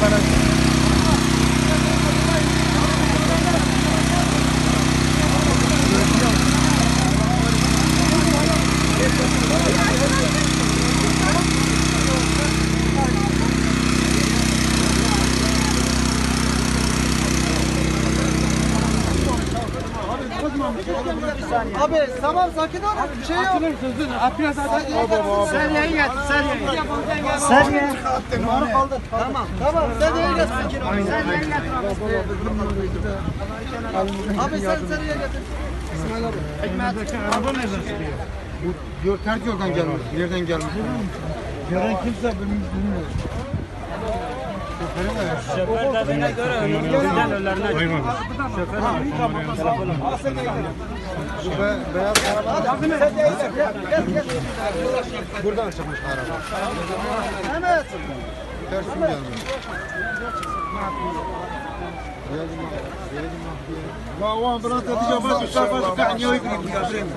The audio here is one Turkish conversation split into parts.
para Abi tamam sakin ol. Bir şey yok. Seryeyi getir, seryeyi. Serye. Numara kaldı. Tamam. Tamam. Seryeyi getir. Seryeyi getir abi. Abi sen seriye getir. Bu diyor ters yoldan gelmiş. Nereden gelmiş? Gören kimse bilmiyor. Şoför dediğine göre önümüzden önlerine çıkıyor. Be, beyaz buradan çıkmış araba. Evet. Ters yol gelmiş. لا وين بنات تجابات وسافر كان يوقف يقابلين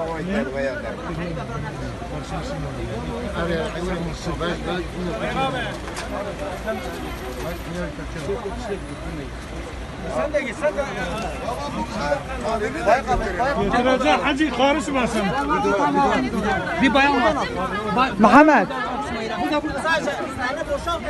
Sen de git. Sen de. Getirecek hacı karışmasın. Bir bayan var. Muhammed. Bu da burada sadece. Boşalt.